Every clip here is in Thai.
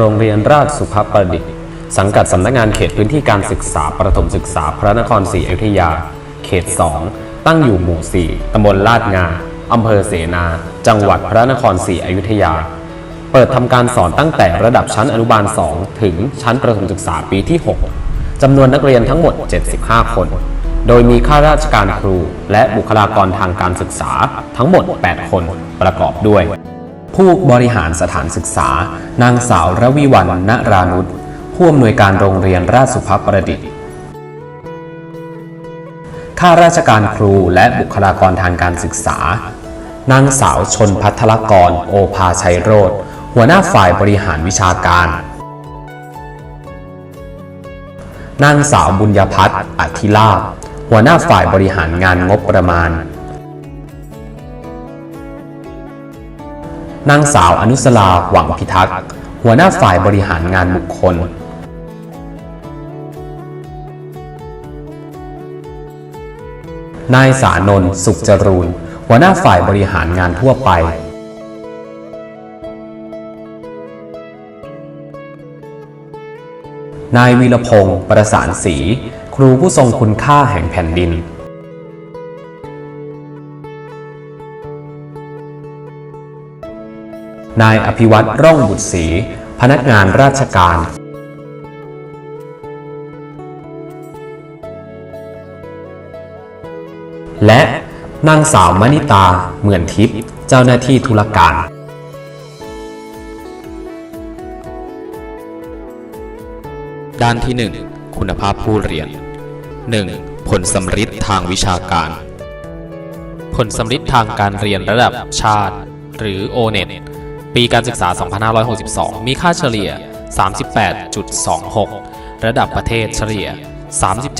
โรงเรียนราชสุภประดิษฐ์ สังกัดสำนักงานเขตพื้นที่การศึกษาประถมศึกษาพระนครศรีอยุธยา เขต 2 ตั้งอยู่หมู่ 4 ตำบลลาดงา อำเภอเสนา จังหวัดพระนครศรีอยุธยา เปิดทำการสอนตั้งแต่ระดับชั้นอนุบาล 2 ถึงชั้นประถมศึกษาปีที่ 6จำนวนนักเรียนทั้งหมด 75 คน โดยมีข้าราชการครู และบุคลากรทางการศึกษาทั้งหมด 8 คนประกอบด้วย ผู้บริหารสถานศึกษา นางสาวระวิวันณรานุชผู้อำนวยการโรงเรียนราชสุภประดิษฐ์ข้าราชการครูและบุคลากรทางการศึกษา นางสาวชนพัทรกร โอภาชัยโรธหัวหน้าฝ่ายบริหารวิชาการ นางสาวบุญญพัฒน์อธิลาภหัวหน้าฝ่ายบริหารงานงบประมาณ นางสาวอนุสลาหวังพิทักษ์ หัวหน้าฝ่ายบริหารงานบุคคลนายสานนท์สุขจรูน หัวหน้าฝ่ายบริหารงานทั่วไป นายวีรพงศ์ประสานศรีครูผู้ทรงคุณค่าแห่งแผ่นดิน นายอภิวัตรร่องบุตรศรีพนักงานราชการและนางสาวมณิตาเหมือนทิพย์เจ้าหน้าที่ธุรการ ด้านที่ 1 คุณภาพผู้เรียน 1. ผลสำฤทธิ์ทางวิชาการ ผลสำฤทธิ์ทางการเรียนระดับชาติ หรือ O-NET ปีการศึกษา 2562 มีค่าเฉลี่ย 38.26 ระดับประเทศเฉลี่ย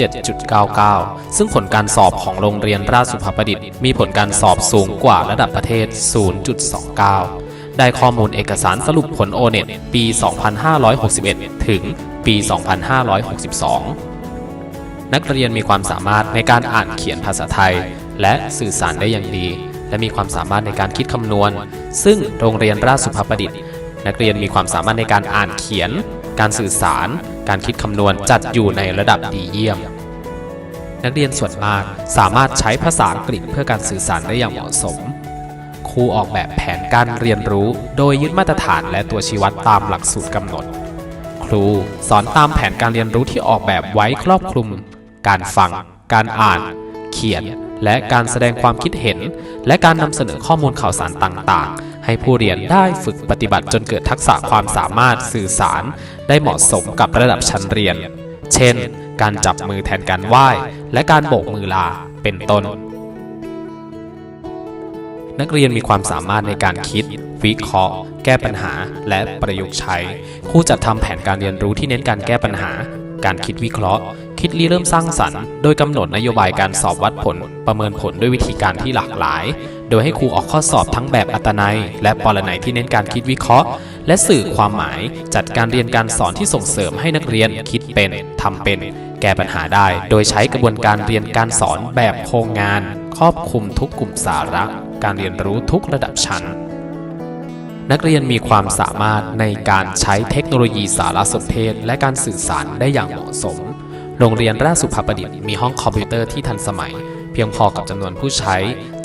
37.99 ซึ่งผลการสอบของโรงเรียนราชสุภประดิษฐ์มีผลการสอบสูงกว่าระดับประเทศ 0.29 ได้ข้อมูลเอกสารสรุปผล O-NET ปี 2561 ถึงปี 2562นักเรียนมีความสามารถในการอ่านเขียนภาษาไทย และสื่อสารได้อย่างดี และมีความสามารถในการคิดคำนวณ ซึ่งโรงเรียนราชสุภประดิษฐ์ นักเรียนมีความสามารถในการอ่านเขียน การสื่อสาร การคิดคำนวณจัดอยู่ในระดับดีเยี่ยม นักเรียนส่วนมากสามารถใช้ภาษาอังกฤษเพื่อการสื่อสารได้อย่างเหมาะสม ครูออกแบบแผนการเรียนรู้ โดยยึดมาตรฐานและตัวชี้วัดตามหลักสูตรกำหนด ครูสอนตามแผนการเรียนรู้ที่ออกแบบไว้ครอบคลุม การฟัง การอ่าน เขียน และการแสดงความคิดเห็น และการนำเสนอข้อมูลข่าวสารต่างๆ ให้ผู้เรียนได้ฝึกปฏิบัติจนเกิดทักษะความสามารถสื่อสาร ได้เหมาะสมกับระดับชั้นเรียน เช่น การจับมือแทนการไหว้ และการโบกมือลา เป็นต้น นักเรียนมีความสามารถในการคิด วิเคราะห์ แก้ปัญหา และประยุกต์ใช้ครูจัดทำแผนการเรียนรู้ที่เน้นการแก้ปัญหา การคิดวิเคราะห์ คิดริเริ่มสร้างสรรค์โดยกำหนดนโยบายการสอบวัดผล ประเมินผลด้วยวิธีการที่หลากหลาย โดยให้ครูออกข้อสอบทั้งแบบอัตนัย และปรนัยที่เน้นการคิดวิเคราะห์ และสื่อความหมาย จัดการเรียนการสอนที่ส่งเสริมให้นักเรียนคิดเป็นทำเป็น แก้ปัญหาได้ โดยใช้กระบวนการเรียนการสอนแบบโครงงาน ครอบคลุมทุกกลุ่มสาระ การเรียนรู้ทุกระดับชั้นนักเรียนมีความสามารถในการใช้เทคโนโลยีสารสนเทศ และการสื่อสารได้อย่างเหมาะสม โรงเรียนราชสุภประดิษฐ์มีห้องคอมพิวเตอร์ที่ทันสมัย เพียงพอกับจำนวนผู้ใช้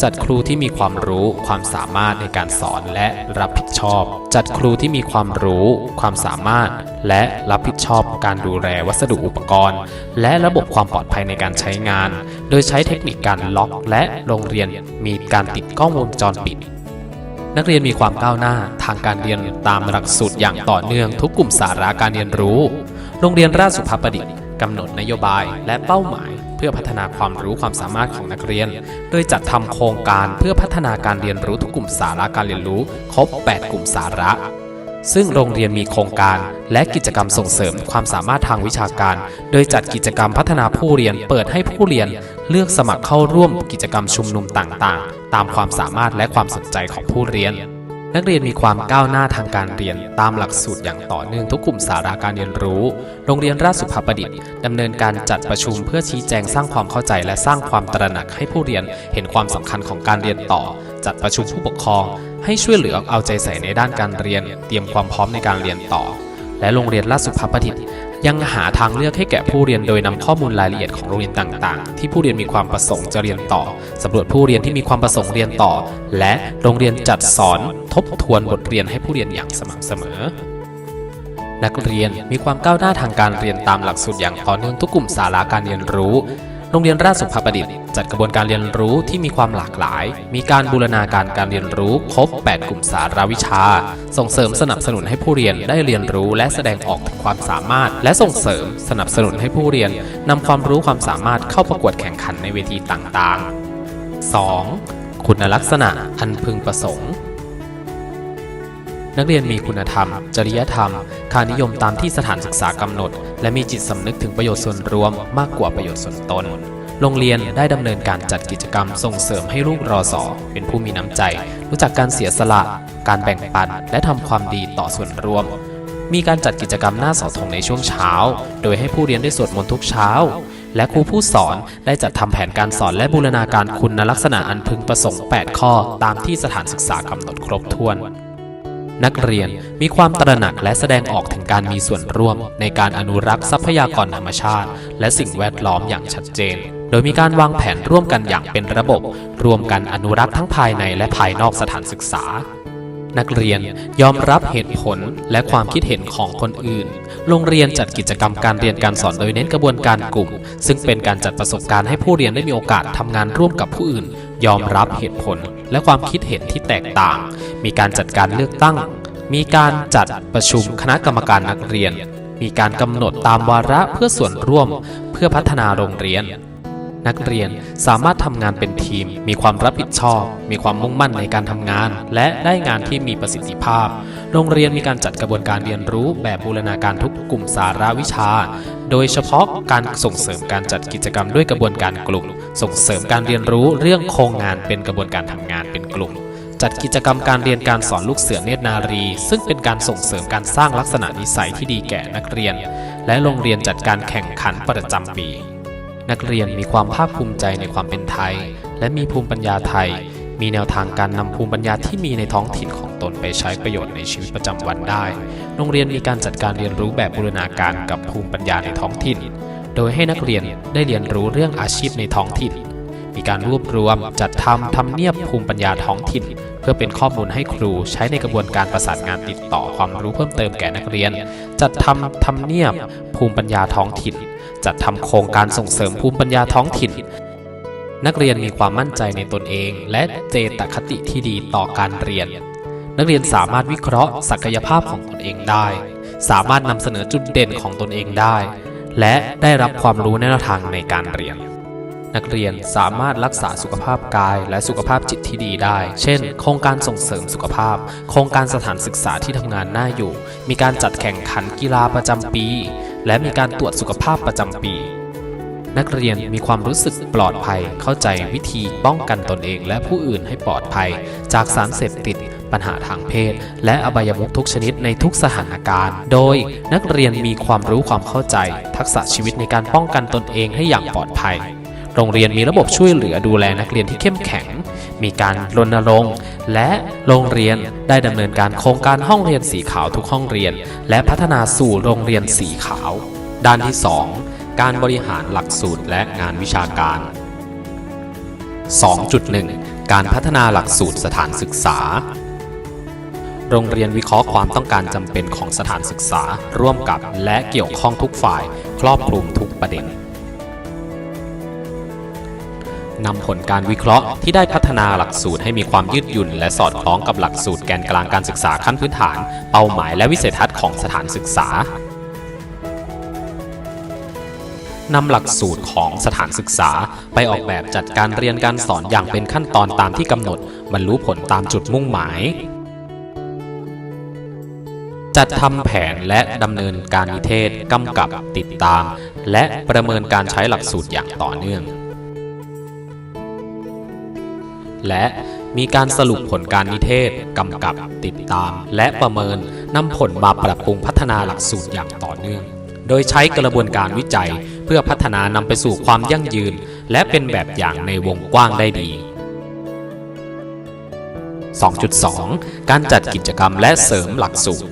จัดครูที่มีความรู้ ความสามารถในการสอนและรับผิดชอบ จัดครูที่มีความรู้ ความสามารถ และรับผิดชอบการดูแลวัสดุอุปกรณ์ และระบบความปลอดภัยในการใช้งาน โดยใช้เทคนิคการล็อก และโรงเรียนมีการติดกล้องวงจรปิดนักเรียนมีความก้าวหน้าทางการเรียนตามหลักสูตรอย่างต่อเนื่องทุกกลุ่มสาระการเรียนรู้ โรงเรียนราชสุภประดิษฐ์ กำหนดนโยบายและเป้าหมาย เพื่อพัฒนาความรู้ความสามารถของนักเรียน โดยจัดทำโครงการเพื่อพัฒนาการเรียนรู้ทุกกลุ่มสาระการเรียนรู้ ครบ 8 กลุ่มสาระ ซึ่งโรงเรียนมีโครงการและกิจกรรมส่งเสริมความสามารถทางวิชาการ โดยจัดกิจกรรมพัฒนาผู้เรียนเปิดให้ผู้เรียน เลือกสมัครเข้าร่วมกิจกรรมชุมนุมต่างๆ ตามความสามารถและความสนใจของผู้เรียน นักเรียนมีความก้าวหน้าทางการเรียนตามหลักสูตรอย่างต่อเนื่องทุกกลุ่มสาระการเรียนรู้ โรงเรียนราชสุภประดิษฐ์ดำเนินการจัดประชุมเพื่อชี้แจงสร้างความเข้าใจและสร้างความตระหนักให้ผู้เรียนเห็นความสำคัญของการเรียนต่อ จัดประชุมผู้ปกครอง ให้ช่วยเหลือเอาใจใส่ในด้านการเรียน เตรียมความพร้อมในการเรียนต่อ และโรงเรียนราชสุภาประดิษฐ์ ยังหาทางเลือกให้แก่ผู้เรียนโดยนำข้อมูลรายละเอียดของโรงเรียนต่างๆ ที่ผู้เรียนมีความประสงค์จะเรียนต่อสำรวจผู้เรียนที่มีความประสงค์เรียนต่อ และโรงเรียนจัดสอนทบทวนบทเรียนให้ผู้เรียนอย่างสม่ำเสมอ นักเรียนมีความก้าวหน้าทางการเรียนตามหลักสูตรอย่างต่อเนื่องทุกกลุ่มสาระการเรียนรู้ โรงเรียนราชสุภประดิษฐ์จัดกระบวนการเรียนรู้ที่มีความหลากหลาย มีการบูรณาการการเรียนรู้ครบ 8 กลุ่มสาระวิชา ส่งเสริมสนับสนุนให้ผู้เรียนได้เรียนรู้และแสดงออกถึงความสามารถ และส่งเสริมสนับสนุนให้ผู้เรียนนำความรู้ความสามารถเข้าประกวดแข่งขันในเวทีต่างๆ 2. คุณลักษณะอันพึงประสงค์ นักเรียนมีคุณธรรม จริยธรรม ค่านิยมตามที่สถานศึกษากำหนด และมีจิตสำนึกถึงประโยชน์ส่วนรวมมากกว่าประโยชน์ส่วนตน โรงเรียนได้ดำเนินการจัดกิจกรรมส่งเสริมให้ลูกรอสอเป็นผู้มีน้ำใจ รู้จักการเสียสละ การแบ่งปัน และทำความดีต่อส่วนรวม มีการจัดกิจกรรมหน้าเสาธงในช่วงเช้า โดยให้ผู้เรียนได้สวดมนต์ทุกเช้า และครูผู้สอนได้จัดทำแผนการสอนและบูรณาการคุณลักษณะอันพึงประสงค์ 8 ข้อ ตามที่สถานศึกษากำหนดครบถ้วน นักเรียนมีความตระหนักและแสดงออกถึงการมีส่วนร่วม ในการอนุรักษ์ทรัพยากรธรรมชาติ และสิ่งแวดล้อมอย่างชัดเจน โดยมีการวางแผนร่วมกันอย่างเป็นระบบ รวมกันอนุรักษ์ทั้งภายในและภายนอกสถานศึกษา นักเรียนยอมรับเหตุผลและความคิดเห็นของคนอื่น โรงเรียนจัดกิจกรรมการเรียนการสอนโดยเน้นกระบวนการกลุ่ม ซึ่งเป็นการจัดประสบการณ์ให้ผู้เรียนได้มีโอกาสทำงานร่วมกับผู้อื่น ยอมรับเหตุผลและความคิดเห็นที่แตกต่าง มีการจัดการเลือกตั้ง มีการจัดประชุมคณะกรรมการนักเรียน มีการกำหนดตามวาระเพื่อส่วนร่วมเพื่อพัฒนาโรงเรียน นักเรียนสามารถทำงานเป็นทีม มีความรับผิดชอบ มีความมุ่งมั่นในการทำงาน และได้งานที่มีประสิทธิภาพ โรงเรียนมีการจัดกระบวนการเรียนรู้แบบบูรณาการทุกกลุ่มสาระวิชา โดยเฉพาะการส่งเสริมการจัดกิจกรรมด้วยกระบวนการกลุ่ม ส่งเสริมการเรียนรู้เรื่องโครงงานเป็นกระบวนการทำงานเป็นกลุ่มจัดกิจกรรมการเรียนการสอนลูกเสือเนตรนารี ซึ่งเป็นการส่งเสริมการสร้างลักษณะนิสัยที่ดีแก่นักเรียน และโรงเรียนจัดการแข่งขันประจำปี นักเรียนมีความภาคภูมิใจในความเป็นไทย และมีภูมิปัญญาไทย มีแนวทางการนำภูมิปัญญาที่มีในท้องถิ่นของตนไปใช้ประโยชน์ในชีวิตประจำวันได้ โรงเรียนมีการจัดการเรียนรู้แบบบูรณาการกับภูมิปัญญาในท้องถิ่น โดยให้นักเรียนได้เรียนรู้เรื่องอาชีพในท้องถิ่น มีการรวบรวม จัดทำทำเนียบภูมิปัญญาท้องถิ่น เพื่อเป็นข้อมูลให้ครูใช้ในกระบวนการประสานงานติดต่อความรู้เพิ่มเติมแก่นักเรียน จัดทำทำเนียบภูมิปัญญาท้องถิ่น จัดทำโครงการส่งเสริมภูมิปัญญาท้องถิ่น นักเรียนมีความมั่นใจในตนเอง และเจตคติที่ดีต่อการเรียน นักเรียนสามารถวิเคราะห์ศักยภาพของตนเองได้ สามารถนำเสนอจุดเด่นของตนเองได้ และได้รับความรู้แนวทางในการเรียน นักเรียนสามารถรักษาสุขภาพกายและสุขภาพจิตที่ดีได้ เช่น โครงการส่งเสริมสุขภาพ โครงการสถานศึกษาที่ทำงานน่าอยู่ มีการจัดแข่งขันกีฬาประจำปี และมีการตรวจสุขภาพประจำปี นักเรียนมีความรู้สึกปลอดภัย เข้าใจวิธีป้องกันตนเองและผู้อื่นให้ปลอดภัย จากสารเสพติด ปัญหาทางเพศ และอบายมุขทุกชนิดในทุกสถานการณ์ โดยนักเรียนมีความรู้ความเข้าใจ ทักษะชีวิตในการป้องกันตนเองให้อย่างปลอดภัย โรงเรียนมีระบบช่วยเหลือดูแลนักเรียนที่เข้มแข็ง มีการรณรงค์และโรงเรียนได้ดำเนินการโครงการห้องเรียนสีขาวทุกห้องเรียน และพัฒนาสู่โรงเรียนสีขาว ด้านที่ 2 การบริหารหลักสูตรและงานวิชาการ 2.1 การพัฒนาหลักสูตรสถานศึกษาโรงเรียนวิเคราะห์ความต้องการจำเป็นของสถานศึกษา ร่วมกับและเกี่ยวข้องทุกฝ่าย ครอบคลุมทุกประเด็น นำผลการวิเคราะห์ที่ได้พัฒนาหลักสูตรให้มีความยืดหยุ่น และสอดคล้องกับหลักสูตรแกนกลางการศึกษาขั้นพื้นฐาน เป้าหมายและวิสัยทัศน์ของสถานศึกษานำหลักสูตรของสถานศึกษา ไปออกแบบจัดการเรียนการสอนอย่างเป็นขั้นตอนตามที่กำหนดบรรลุผลตามจุดมุ่งหมาย จัดทำแผนและดำเนินการนิเทศกำกับติดตาม และประเมินการใช้หลักสูตรอย่างต่อเนื่อง และมีการสรุปผลการนิเทศ กำกับ ติดตาม และประเมินนำผลมาปรับปรุงพัฒนาหลักสูตรอย่างต่อเนื่อง โดยใช้กระบวนการวิจัยเพื่อพัฒนานำไปสู่ความยั่งยืน และเป็นแบบอย่างในวงกว้างได้ดี 2.2 การจัดกิจกรรมและเสริมหลักสูตร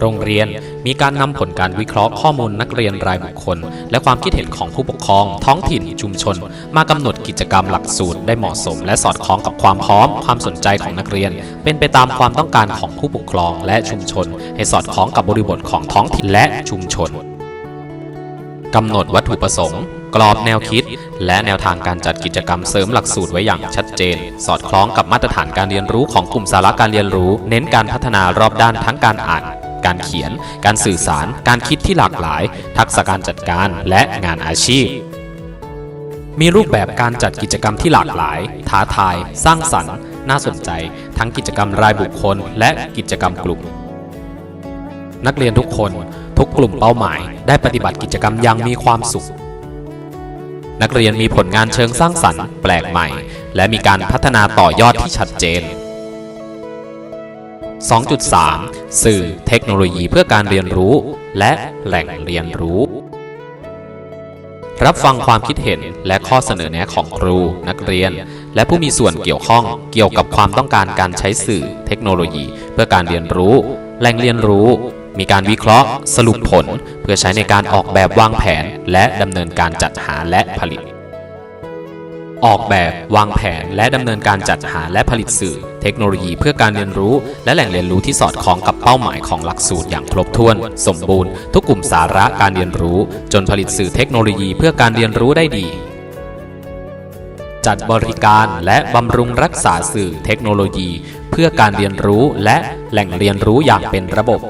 โรงเรียนมีการนำผลการวิเคราะห์ข้อมูลนักเรียนรายบุคคล และความคิดเห็นของผู้ปกครอง ท้องถิ่นชุมชน มากำหนดกิจกรรมหลักสูตรได้เหมาะสม และสอดคล้องกับความพร้อม ความสนใจของนักเรียน เป็นไปตามความต้องการของผู้ปกครองและชุมชน ให้สอดคล้องกับบริบทของท้องถิ่นและชุมชนกำหนดวัตถุประสงค์ กรอบแนวคิด และแนวทางการจัดกิจกรรมเสริมหลักสูตรไว้อย่างชัดเจน สอดคล้องกับมาตรฐานการเรียนรู้ของกลุ่มสาระการเรียนรู้ เน้นการพัฒนารอบด้านทั้งการอ่าน การเขียน การสื่อสาร การคิดที่หลากหลาย ทักษะการจัดการและงานอาชีพ มีรูปแบบการจัดกิจกรรมที่หลากหลาย ท้าทาย สร้างสรรค์ น่าสนใจ ทั้งกิจกรรมรายบุคคล และกิจกรรมกลุ่ม นักเรียนทุกคน ทุกกลุ่มเป้าหมาย ได้ปฏิบัติกิจกรรมอยังมีความสุขนักเรียนมีผลงานเชิงสร้างสรรค์ แปลกใหม่ และมีการพัฒนาต่อยอดที่ชัดเจน 2.3 สื่อเทคโนโลยีเพื่อการเรียนรู้ และแหล่งเรียนรู้ รับฟังความคิดเห็นและข้อเสนอแนะของครู นักเรียน และผู้มีส่วนเกี่ยวข้องเกี่ยวกับความต้องการการใช้สื่อเทคโนโลยี เพื่อการเรียนรู้ แหล่งเรียนรู้ มีการวิเคราะห์ สรุปผล เพื่อใช้ในการออกแบบวางแผน และดำเนินการจัดหาและผลิต ออกแบบ วางแผน และดำเนินการจัดหาและผลิตสื่อ เทคโนโลยีเพื่อการเรียนรู้ และแหล่งเรียนรู้ที่สอดคล้องกับเป้าหมายของหลักสูตรอย่างครบถ้วน สมบูรณ์ ทุกกลุ่มสาระการเรียนรู้ จนผลิตสื่อเทคโนโลยีเพื่อการเรียนรู้ได้ดี จัดบริการและบำรุงรักษาสื่อเทคโนโลยี เพื่อการเรียนรู้และแหล่งเรียนรู้อย่างเป็นระบบ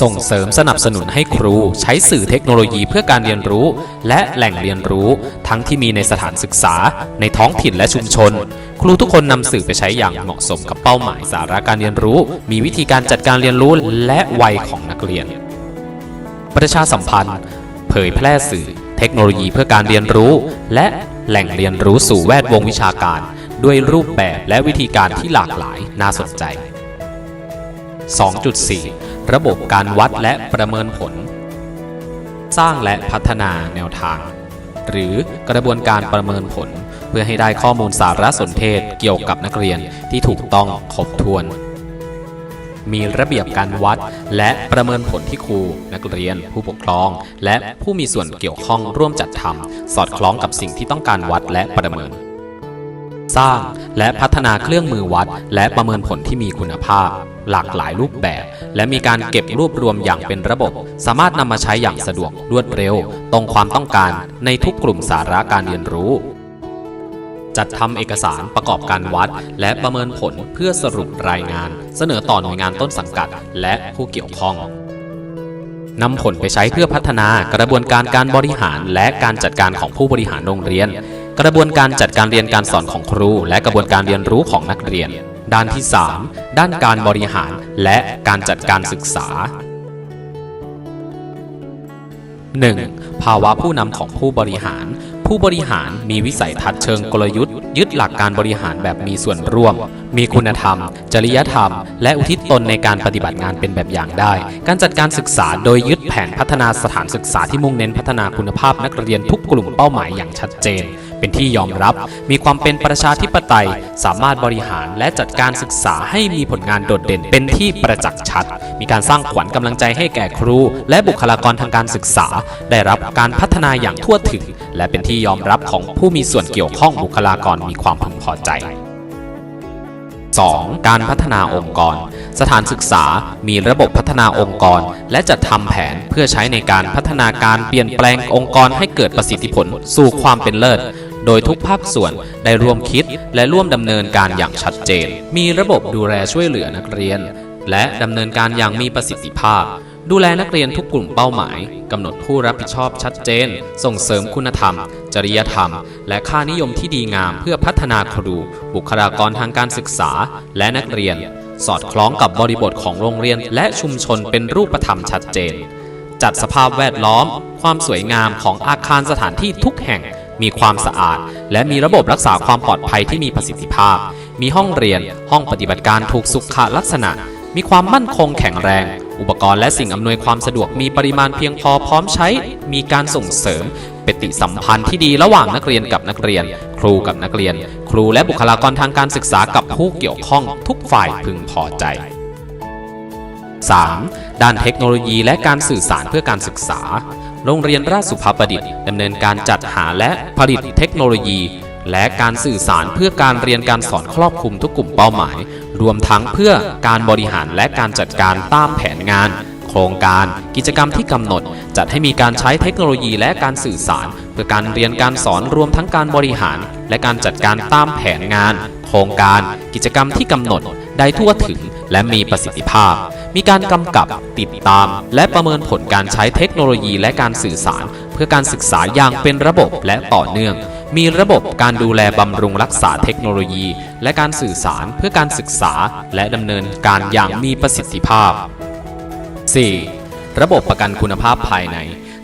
ส่งเสริมสนับสนุนให้ครูใช้สื่อเทคโนโลยีเพื่อการเรียนรู้ และแหล่งเรียนรู้ ทั้งที่มีในสถานศึกษา ในท้องถิ่นและชุมชน ครูทุกคนนำสื่อไปใช้อย่างเหมาะสมกับเป้าหมายสาระการเรียนรู้ มีวิธีการจัดการเรียนรู้และวัยของนักเรียน ประชาสัมพันธ์ เผยแพร่สื่อ เทคโนโลยีเพื่อการเรียนรู้ และแหล่งเรียนรู้สู่แวดวงวิชาการ ด้วยรูปแบบและวิธีการที่หลากหลายน่าสนใจ 2.4 ระบบการวัดและประเมินผล สร้างและพัฒนาแนวทาง หรือกระบวนการประเมินผล เพื่อให้ได้ข้อมูลสารสนเทศเกี่ยวกับนักเรียนที่ถูกต้องครบถ้วน มีระเบียบการวัดและประเมินผลที่ครู นักเรียน ผู้ปกครอง และผู้มีส่วนเกี่ยวข้องร่วมจัดทำสอดคล้องกับสิ่งที่ต้องการวัดและประเมิน สร้าง และพัฒนาเครื่องมือวัด และประเมินผลที่มีคุณภาพ หลากหลายรูปแบบ และมีการเก็บรวบรวมอย่างเป็นระบบ สามารถนำมาใช้อย่างสะดวกรวดเร็ว ตรงความต้องการในทุกกลุ่มสาระการเรียนรู้จัดทำเอกสารประกอบการวัด และประเมินผลเพื่อสรุปรายงาน เสนอต่อหน่วยงานต้นสังกัด และผู้เกี่ยวข้องนำผลไปใช้เพื่อพัฒนากระบวนการการบริหารและการจัดการของผู้บริหารโรงเรียน กระบวนการจัดการเรียนการสอนของครู และกระบวนการเรียนรู้ของนักเรียน ด้านที่ 3 ด้านการบริหารและการจัดการศึกษา 1. ภาวะผู้นำของผู้บริหาร ผู้บริหารมีวิสัยทัศน์เชิงกลยุทธ์ ยึดหลักการบริหารแบบมีส่วนร่วม มีคุณธรรม จริยธรรม และอุทิศตนในการปฏิบัติงานเป็นแบบอย่างได้ การจัดการศึกษาโดยยึดแผนพัฒนาสถานศึกษาที่มุ่งเน้นพัฒนาคุณภาพนักเรียนทุกกลุ่มเป้าหมายอย่างชัดเจน เป็นที่ยอมรับ มีความเป็นประชาธิปไตย สามารถบริหารและจัดการศึกษาให้มีผลงานโดดเด่น เป็นที่ประจักษ์ชัด มีการสร้างขวัญกำลังใจให้แก่ครู และบุคลากรทางการศึกษา ได้รับการพัฒนาอย่างทั่วถึง และเป็นที่ยอมรับของผู้มีส่วนเกี่ยวข้องบุคลากรมีความพึงพอใจ 2. การพัฒนาองค์กร สถานศึกษามีระบบพัฒนาองค์กร และจัดทำแผนเพื่อใช้ในการพัฒนาการเปลี่ยนแปลงองค์กรให้เกิดประสิทธิผลสู่ความเป็นเลิศ โดยทุกภาคส่วนได้ร่วมคิดและร่วมดำเนินการอย่างชัดเจน มีระบบดูแลช่วยเหลือนักเรียน และดำเนินการอย่างมีประสิทธิภาพ ดูแลนักเรียนทุกกลุ่มเป้าหมายกำหนดผู้รับผิดชอบชัดเจน ส่งเสริมคุณธรรม จริยธรรม และค่านิยมที่ดีงามเพื่อพัฒนาครู บุคลากรทางการศึกษา และนักเรียน สอดคล้องกับบริบทของโรงเรียน และชุมชนเป็นรูปธรรมชัดเจน จัดสภาพแวดล้อม ความสวยงามของอาคารสถานที่ทุกแห่ง มีความสะอาด และมีระบบรักษาความปลอดภัยที่มีประสิทธิภาพ มีห้องเรียน ห้องปฏิบัติการถูกสุขลักษณะ มีความมั่นคงแข็งแรง อุปกรณ์และสิ่งอำนวยความสะดวกมีปริมาณเพียงพอพร้อมใช้ มีการส่งเสริมปฏิสัมพันธ์ที่ดีระหว่างนักเรียนกับนักเรียน ครูกับนักเรียน ครูและบุคลากรทางการศึกษากับผู้เกี่ยวข้องทุกฝ่ายพึงพอใจ 3. ด้านเทคโนโลยีและการสื่อสารเพื่อการศึกษา โรงเรียนราชสุภประดิษฐ์ดำเนินการจัดหาและผลิตเทคโนโลยี และการสื่อสารเพื่อการเรียนการสอนครอบคลุมทุกกลุ่มเป้าหมาย รวมทั้งเพื่อการบริหารและการจัดการตามแผนงาน โครงการกิจกรรมที่กำหนด จัดให้มีการใช้เทคโนโลยีและการสื่อสาร เพื่อการเรียนการสอนรวมทั้งการบริหาร และการจัดการตามแผนงาน โครงการกิจกรรมที่กำหนดได้ทั่วถึงและมีประสิทธิภาพ มีการกำกับติดตาม และประเมินผลการใช้เทคโนโลยีและการสื่อสาร เพื่อการศึกษาอย่างเป็นระบบและต่อเนื่อง มีระบบการดูแลบำรุงรักษาเทคโนโลยี และการสื่อสารเพื่อการศึกษา และดำเนินการอย่างมีประสิทธิภาพ 4. ระบบประกันคุณภาพภายใน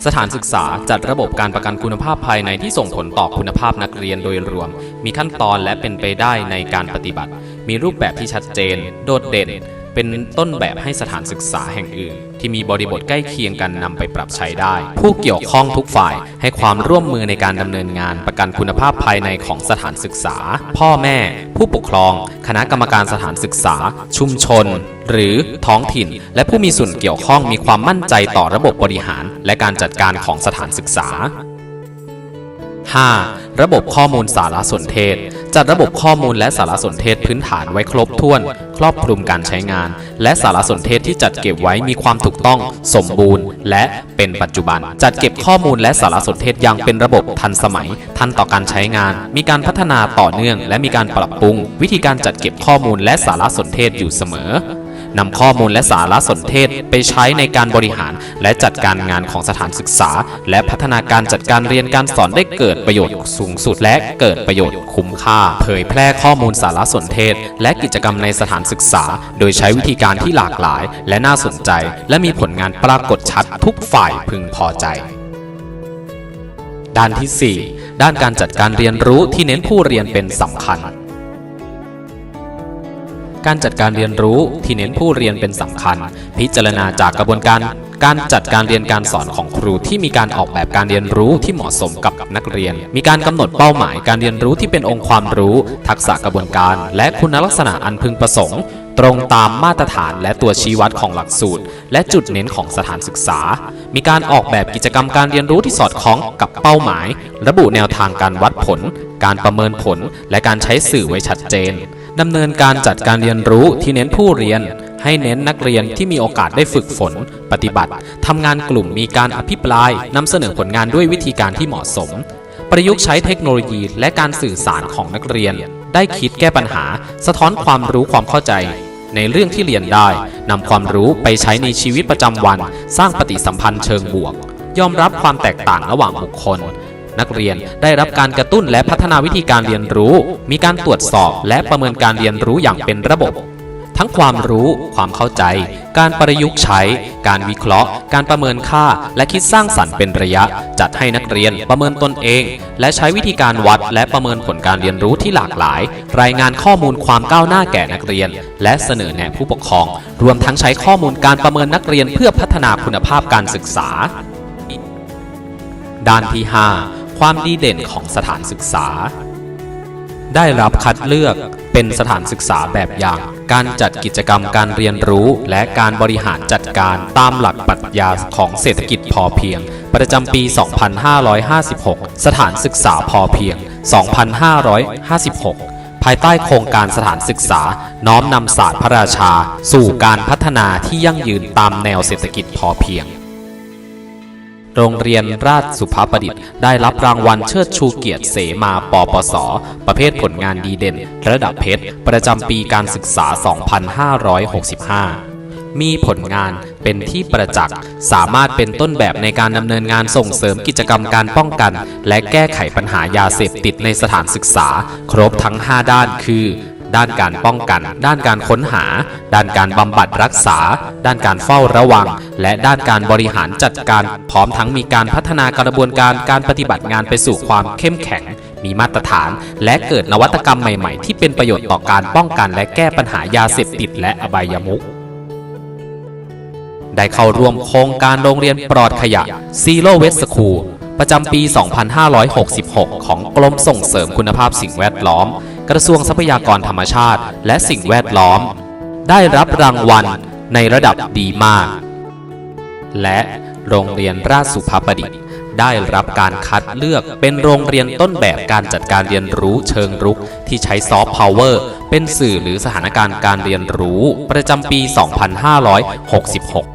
สถานศึกษาจัดระบบการประกันคุณภาพภายในที่ส่งผลต่อคุณภาพนักเรียนโดยรวม มีขั้นตอนและเป็นไปได้ในการปฏิบัติ มีรูปแบบที่ชัดเจน โดดเด่น เป็นต้นแบบให้สถานศึกษาแห่งอื่น ที่มีบริบทใกล้เคียงกันนำไปปรับใช้ได้ ผู้เกี่ยวข้องทุกฝ่ายให้ความร่วมมือในการดำเนินงานประกันคุณภาพภายในของสถานศึกษา พ่อแม่ ผู้ปกครอง คณะกรรมการสถานศึกษา ชุมชน หรือท้องถิ่น และผู้มีส่วนเกี่ยวข้องมีความมั่นใจต่อระบบบริหาร และการจัดการของสถานศึกษา 5. ระบบข้อมูลสารสนเทศ จัดระบบข้อมูลและสารสนเทศพื้นฐานไว้ครบถ้วน ครอบคลุมการใช้งาน และสารสนเทศที่จัดเก็บไว้มีความถูกต้อง สมบูรณ์ และเป็นปัจจุบัน จัดเก็บข้อมูลและสารสนเทศอย่างเป็นระบบทันสมัย ทันต่อการใช้งาน มีการพัฒนาต่อเนื่อง และมีการปรับปรุง วิธีการจัดเก็บข้อมูลและสารสนเทศอยู่เสมอ นำข้อมูลและสารสนเทศไปใช้ในการบริหาร และจัดการงานของสถานศึกษา และพัฒนาการจัดการเรียนการสอนได้เกิดประโยชน์สูงสุด และเกิดประโยชน์คุ้มค่า เผยแพร่ข้อมูลสารสนเทศ และกิจกรรมในสถานศึกษา โดยใช้วิธีการที่หลากหลาย และน่าสนใจ และมีผลงานปรากฏชัดทุกฝ่ายพึงพอใจด้านที่ 4 ด้านการจัดการเรียนรู้ที่เน้นผู้เรียนเป็นสำคัญ การจัดการเรียนรู้ที่เน้นผู้เรียนเป็นสำคัญ พิจารณาจากกระบวนการ การจัดการเรียนการสอนของครูที่มีการออกแบบการเรียนรู้ที่เหมาะสมกับนักเรียน มีการกำหนดเป้าหมายการเรียนรู้ที่เป็นองค์ความรู้ ทักษะกระบวนการ และคุณลักษณะอันพึงประสงค์ ตรงตามมาตรฐานและตัวชี้วัดของหลักสูตร และจุดเน้นของสถานศึกษา มีการออกแบบกิจกรรมการเรียนรู้ที่สอดคล้องกับเป้าหมาย ระบุแนวทางการวัดผล การประเมินผล และการใช้สื่อไว้ชัดเจน ดำเนินการจัดการเรียนรู้ที่เน้นผู้เรียน ให้เน้นนักเรียนที่มีโอกาสได้ฝึกฝน ปฏิบัติทำงานกลุ่มมีการอภิปรายนำเสนอผลงานด้วยวิธีการที่เหมาะสม ประยุกต์ใช้เทคโนโลยีและการสื่อสารของนักเรียน ได้คิดแก้ปัญหา สะท้อนความรู้ความเข้าใจ ในเรื่องที่เรียนได้นำความรู้ไปใช้ในชีวิตประจำวัน สร้างปฏิสัมพันธ์เชิงบวก ยอมรับความแตกต่างระหว่างบุคคล นักเรียนได้รับการกระตุ้นและพัฒนาวิธีการเรียนรู้ มีการตรวจสอบและประเมินการเรียนรู้อย่างเป็นระบบ ทั้งความรู้ ความเข้าใจ การประยุกต์ใช้ การวิเคราะห์ การประเมินค่า และคิดสร้างสรรค์เป็นระยะ จัดให้นักเรียนประเมินตนเอง และใช้วิธีการวัดและประเมินผลการเรียนรู้ที่หลากหลาย รายงานข้อมูลความก้าวหน้าแก่นักเรียน และเสนอแนะผู้ปกครอง รวมทั้งใช้ข้อมูลการประเมินนักเรียนเพื่อพัฒนาคุณภาพการศึกษาด้านที่ 5 ความดีเด่นของสถานศึกษา ได้รับคัดเลือกเป็นสถานศึกษาแบบอย่าง การจัดกิจกรรมการเรียนรู้ และการบริหารจัดการตามหลักปรัชญาของเศรษฐกิจพอเพียง ประจำปี 2556 สถานศึกษาพอเพียง 2556ภายใต้โครงการสถานศึกษา น้อมนำศาสตร์พระราชา สู่การพัฒนาที่ยั่งยืนตามแนวเศรษฐกิจพอเพียง โรงเรียนราชสุภาประดิษฐ์ได้รับรางวัลเชิดชูเกียรติเสมาปปส ประเภทผลงานดีเด่น ระดับเพชร ประจำปีการศึกษา 2565 มีผลงานเป็นที่ประจักษ์ สามารถเป็นต้นแบบในการดำเนินงานส่งเสริมกิจกรรมการป้องกัน และแก้ไขปัญหายาเสพติดในสถานศึกษา ครบทั้ง 5 ด้านคือ ด้านการป้องกัน ด้านการค้นหา ด้านการบำบัดรักษา ด้านการเฝ้าระวัง และด้านการบริหารจัดการ พร้อมทั้งมีการพัฒนากระบวนการการปฏิบัติงานไปสู่ความเข้มแข็ง มีมาตรฐาน และเกิดนวัตกรรมใหม่ๆ ที่เป็นประโยชน์ต่อการป้องกัน และแก้ปัญหายาเสพติดและอบายมุขได้เข้าร่วมโครงการโรงเรียนปลอดขยะ Zero Waste School ประจำปี 2566 ของกรมส่งเสริมคุณภาพสิ่งแวดล้อม กระทรวงทรัพยากรธรรมชาติ และสิ่งแวดล้อม ได้รับรางวัลในระดับดีมาก และโรงเรียนราชสุภาพดิษฐ์ ได้รับการคัดเลือกเป็นโรงเรียนต้นแบบการจัดการเรียนรู้เชิงรุก ที่ใช้ซอฟต์พาวเวอร์เป็นสื่อหรือสถานการณ์การเรียนรู้ประจำปี 2566